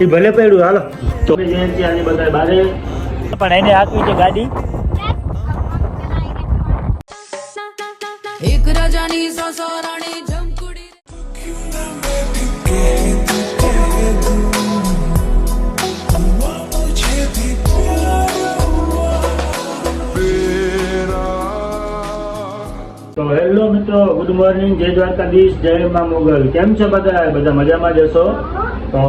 એ ભલે પડ્યું હાલો. તો આજે બધા બારે. પણ એને આપી છે ગાડી. એક રાજાની સો ગુડ મોર્નિંગ, જય દ્વારકાધીશ, જય મા મોગલ. કેમ છે બધા? બધા મજામાં જશો તો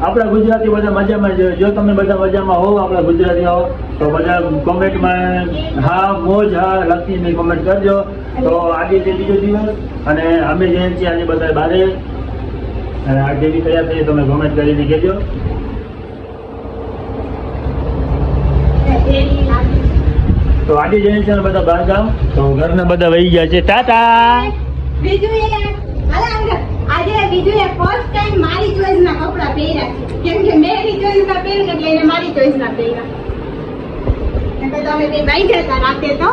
આપણા ગુજરાતી બધા મજામાં જ જો તમે બધા મજામાં હોવ, આપણા ગુજરાતી હો તો બધા કોમેન્ટમાં હા, મોજ, હા લખીને કોમેન્ટ કરજો. તો આજે છે બીજો દિવસ, અને અમે જઈએ છીએ આજે બધા બારે. અને આજે બી તૈયાર થઈ તમે કોમેન્ટ કરીને કહેજો ડેરી લાગે. તો આજે જઈને છે બધા બહાર ગામ તો ઘરના બધા વહી ગયા છે. ટાટા! બીજું એ હાલે આજે બીજું એ ફર્સ્ટ ટાઈમ મારી ચોઈસ ના કપડા પહેર્યા છે. કેમ કે મેં એની ચોઈસ ના પહેર્યા એટલે એને મારી ચોઈસ ના પહેર્યા. નહીંતર તો અમે બે બાઈ જતા રાતે તો?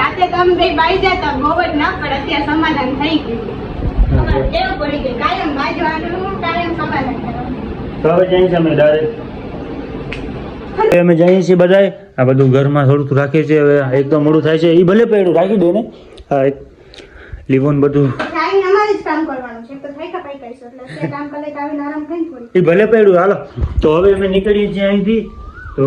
રાતે તો અમે બે બાઈ જતા જ ના પણ અત્યારે સમાધાન થઈ ગયું. અમારે પડી ગઈ કાયમ બાજવાનું કાયમ સમાધાન કરવાનું. તો હવે જઈએ અમે ડાયરેક્ટ અમે જઈએ છીએ બધાય. આ બધું ઘરમાં થોડુંક રાખીએ છીએ હવે એક તો મોડું થાય છે. એ ભલે પડ્યું રાખી દો ને હા એક લીવોન બધું. એ ભલે પડ્યું હાલો. તો હવે અમે નીકળીએ છીએ અહીંથી. તો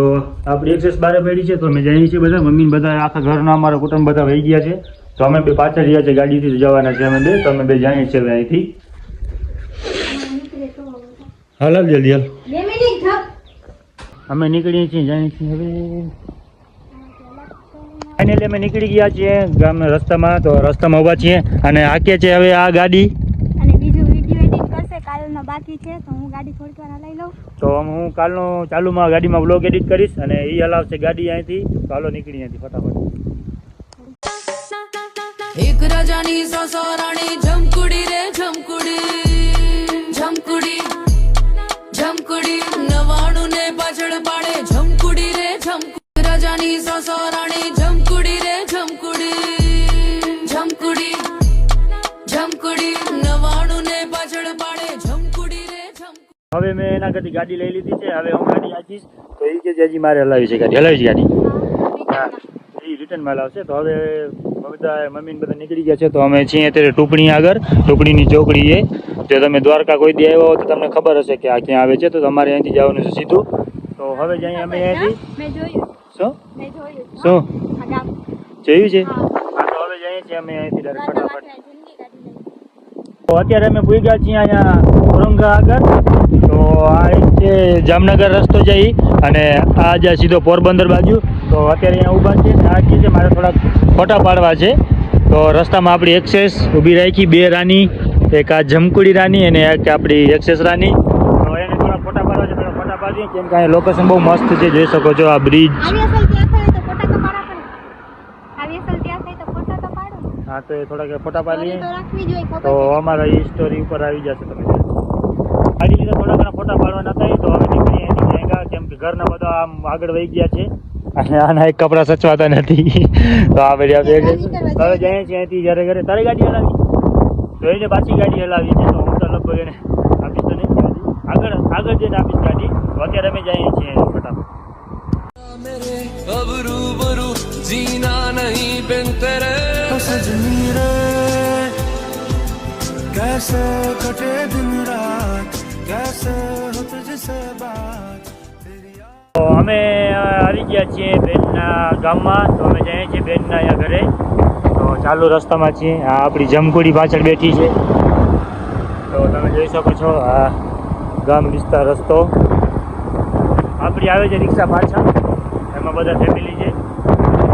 આપણી એક્સેસ બારે પડી છે તો અમે જઈએ છીએ બધા. મમ્મી બધા આખા ઘરના અમારા કુટુંબ બધા વહી ગયા છે. તો અમે બે પાછળ રહ્યા છે ગાડીથી જવાના છે અમે બે. તો અમે બે જઈએ છીએ અહીંથી. હાલ જલ્દી હાલ. અમે નીકળીએ છીએ જઈએ છીએ હવે. ફાઇનલી અમે નીકળી ગયા છીએ ગામ રસ્તામાં તો રસ્તામાં ઊભા છીએ અને આકે છે હવે આ ગાડી. અને બીજું વીડિયો એડિટ કરશે કાલનો બાકી છે તો હું ગાડી થોડીક વાર લઈ લઉં. તો હું કાલનો ચાલુમાં ગાડીમાં વ્લોગ એડિટ કરીશ અને એ હલાવશે ગાડી અહીંથી. તો નીકળી અહીંથી ફટાફટ. એક રાજાની હવે મેં એના કરતી ગાડી લઈ લીધી છે હવે હું ગાડી આજીશ તો એ કે હજી મારે હલાવી છે ગાડી. હલાવી છે ગાડી? હા. એ રિટર્નમાં લાવશે તો હવે બધા મમ્મી બધા નીકળી ગયા છે. તો અમે છીએ અત્યારે ટુકડી આગળ. ટુકડીની ચોકડી એ. જો તમે દ્વારકા કોઈ દી આવ્યો હો તો તમને ખબર હશે કે આ ક્યાં આવે છે. તો તમારે અહીંથી જવાનું છે સીધું. તો હવે જઈએ અમે અહીંયાથી શું? શું? જોયું છે? હા. તો હવે જઈએ છીએ અમે અહીંથી ડાયરેક્ટ ફટાફટ. તો અત્યારે અમે પૂઈ ગયા છીએ અહીંયા ઔરંગા આગળ. તો આ છે જામનગર રસ્તો જઈ અને આ જે સીધો પોરબંદર બાજુ. તો અત્યારે અહીંયા ઊભા છે આ કહે છે મારે થોડાક ફોટા પાડવા છે. તો રસ્તામાં આપણી એક્સેસ ઊભી રાખી બે રાની એક આ જમકુડી રાની અને એક આપણી એક્સેસ રાની. તો એને થોડા ફોટા પાડવા છે થોડા ફોટા પાડીએ. કેમ કે અહીંયા લોકેશન બહુ મસ્ત છે જોઈ શકો છો આ બ્રિજ. હા તો એ થોડાક ફોટા પાડીએ. તો છે. અમારા ઈ સ્ટોરી ઉપર આવી જશે તમે. ફોટા પાડવાના થાય તો હવે નીકળી અહીંથી જઈગા કેમ કે ઘરના બધા આમ આગળ વહી ગયા છે અને આના એક કપડા સચવાતા નથી તો આ બધી આપણે હવે જઈએ છીએ અહીંથી જ્યારે ઘરે તારી ગાડી હલાવી તો એને પાછી ગાડી હલાવી છે તો હું તો લગભગ એને આપીશ તો નહીં ગાડી આગળ આગળ જઈને આપીશ ગાડી તો અત્યારે અમે જઈએ છીએ ફટાફટ मेरे अब रूबरू जीना नहीं बिन तेरे सजनी रे कैसे कटे दिन रात તો અમે આવી ગયા છીએ બેનના ગામમાં. તો અમે જઈએ છીએ બેનના અહીંયા ઘરે. તો ચાલુ રસ્તામાં છીએ. આ આપણી જમકુડી પાછળ બેઠી છે. તો તમે જોઈ શકો છો, આ ગામ વિસ્તાર રસ્તો. આપણી આવે છે રિક્ષા પાછળ. એમાં બધા ફેમિલી છે.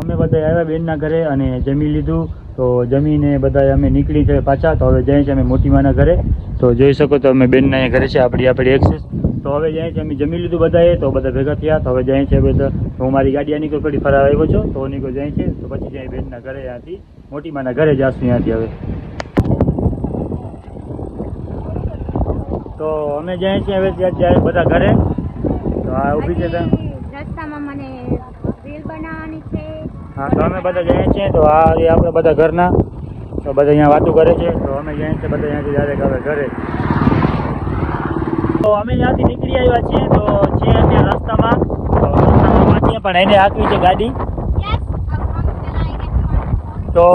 અમે બધા આવ્યા બેનના ઘરે અને જમી લીધું. તો જમીને બધા અમે નીકળી છે પાછા. તો હવે જઈએ છીએ અમે મોટીમાના ઘરે. તો જોઈ શકો તો અમે બેનના ઘરે છે, આપણી આપણી એક્સેસ તો હવે જઈએ છીએ અમે જમી લીધું બધાએ. તો બધા ભેગા થયા. તો હવે જઈએ છીએ બધા હું મારી ગાડી નીકળ પડી ફરવા આવ્યો છું. તો નીકળ જાય છે. તો પછી જઈએ બેનના ઘરે ત્યાંથી. મોટીમાના ઘરે જઈશું ત્યાંથી હવે. તો અમે જઈએ છીએ હવે ત્યાં બધા ઘરે. તો આ ઊભી છે ત્યાં હજી રસ્તામાં મને રીલ બનાવવાની છે હા તો અમે બધા જઈએ છીએ તો આ એ આપણે બધા ઘરના તો બધા અહીંયા વાતો કરે છે તો અમે જઈએ છીએ બધા અહીંયાથી ડાયરેક્ટ હવે ઘરે. તો અમે ત્યાંથી નીકળી આવ્યા છીએ તો છીએ અત્યારે રસ્તામાં તો રસ્તામાં પણ એને હાંકવી છે ગાડી. તો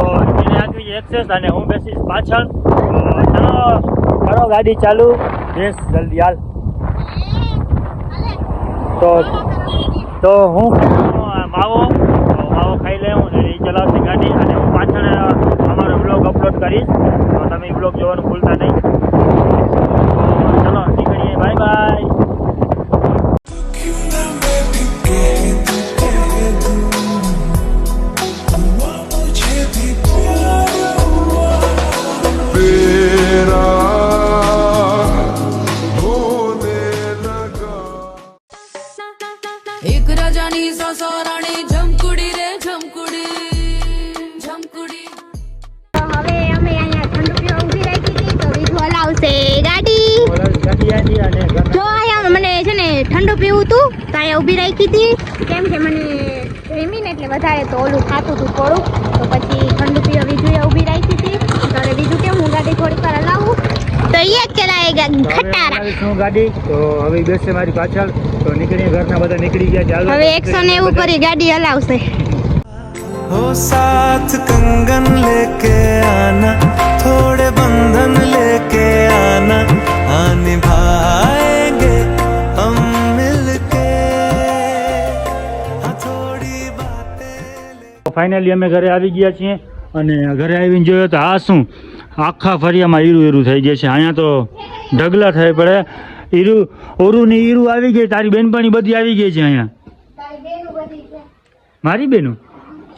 એને હાંકવી છે એક્સેસ અને હું બેસીશ પાછળ. ચાલો કરો ગાડી ચાલુ. બેસ જલ્દી હાલ. તો તો હું માવો. ચલાવશે ગાડી અને હું પાછળ અમારો બ્લોગ અપલોડ કરીશ. તો તમે બ્લોગ જોવાનું ભૂલતા નહીં. ચલો, નીકળીએ. બાય બાય એક રાજાની સસરાણી મને છે ને ઠંડુ પીવું તું તો આયા ઊભી રાખી હતી. કેમ કે મને રેમીને એટલે વધારે તો ઓલું ખાતું હતું થોડું. તો પછી ઠંડુ પીવા બીજું એ ઊભી રાખી હતી. તો બીજું કેમ હું ગાડી થોડી વાર હલાવું. તો એ જ ચલાવેગા ખટારા. હું ગાડી? તો હવે બેસે મારી પાછળ. તો નીકળી ઘરના બધા નીકળી ગયા ચાલો હવે 190 ઉપર ગાડી હલાવશે. હો સાથ કંગન લેકે ફાઇનલી અમે ઘરે આવી ગયા છીએ અને ઘરે આવીને જોયો તો આ શું? આખા ફરિયામાં ઈરું ઈરું થઈ જાય છે. અહીંયા તો ઢગલા થઈ પડે. ઈરું ઓરું ની ઈરું આવી ગઈ તારી બેનપણી બધી આવી ગઈ છે અહીંયા. મારી બેનું?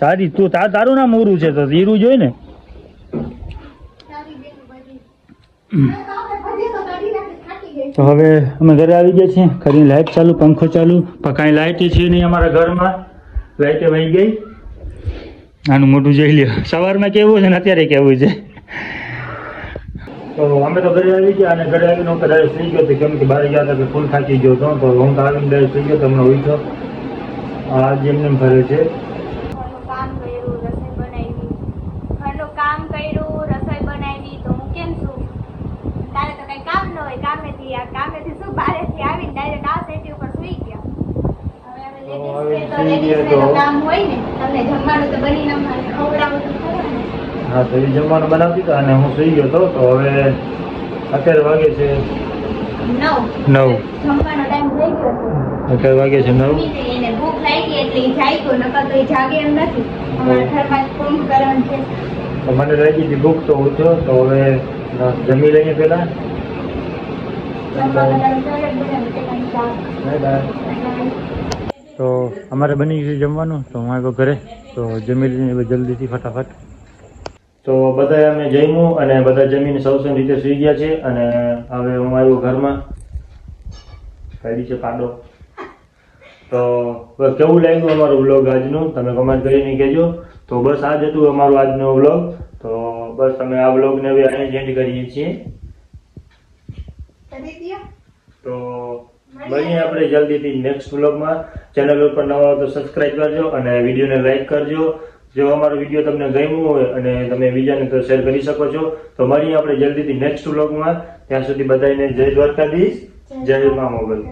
તારી તું તાર તારું નામ ઓરું છે તો ઈરું જોઈ ને? તો હવે અમે ઘરે આવી ગયા છીએ. ઘરની લાઇટ ચાલુ પંખો ચાલુ. પણ કાંઈ લાઇટ છે નહીં અમારા ઘરમાં. લાઇટે વહી ગઈ. આનું મોટું જોઈ લ્યો. સવારમાં કેવું છે ને અત્યારે કેવું છે? તો અમે તો ઘરે આવી ગયા અને ઘરે આવીને હું કદાચ સુઈ ગયો હતો કેમ કે બહાર ગયા હતા કે ફૂલ થાકી ગયો હતો તો હું તો આવીને ડાયરેક્ટ થઈ ગયો તમને ઉઠો આજ આ જેમ એમ ફરે છે. કામ કર્યું રસોઈ બનાવી. ઘરનું કામ કર્યું રસોઈ બનાવી તો હું કેમ છું? તારે તો કઈ કામ ન હોય કામેથી આ કામેથી શું બારેથી આવીને ડાયરેક્ટ આ સેટી ઉપર સુઈ ગયા હવે અમે તો તો તો તો- કામ હોય ને તમને જમવાનું તો તો હા તો એ જમવાનું બનાવતી હતા અને હું સુઈ ગયો હતો તો હવે અત્યારે વાગે છે નવ. નવ. જમવાનો ટાઈમ થઈ ગયો અત્યારે વાગે છે નવ. જમી લઈએ એને ભૂખ લાગી એટલે ઈ જાગ્યો નકર તો જાગે એમ નથી. અમારા ઘરમાં જ કરવાનું છે. તો મને લાગી હતી ભૂખ તો ઉઠ્યો તો હવે જમી લઈએ પહેલાં. Bye bye. તો અમારે બની ગયું છે જમવાનું. તો હું આવ્યો ઘરે. તો જમી લઈને જલ્દીથી ફટાફટ. તો બધા અમે જમ્યું અને બધા જમીને સૌ સૌ રીતે સુઈ ગયા છે અને હવે હું આવ્યો ઘરમાં. કાઢી છે પાડો. તો બસ કેવું લાગ્યું અમારું વ્લોગ આજનું? તમે કમેન્ટ કરીને કહેજો. તો બસ આ જ હતું અમારું આજનો વ્લોગ તો બસ અમે આ વ્લોગને હવે અહીં એન્ડ કરીએ છીએ. તો મળીએ આપણે જલ્દીથી નેક્સ્ટ વ્લોગમાં ચેનલ ઉપર નવા તો સબસ્ક્રાઇબ કરજો અને વિડીયોને લાઇક કરજો. જો અમારો વીડિયો તમને ગમ્યો હોય અને તમે બીજાને તો શેર કરી શકો છો તો મળીએ આપણે જલ્દીથી નેક્સ્ટ વ્લોગમાં ત્યાં સુધી બધાને જય દ્વારકાધીશ જય મા મોગલ.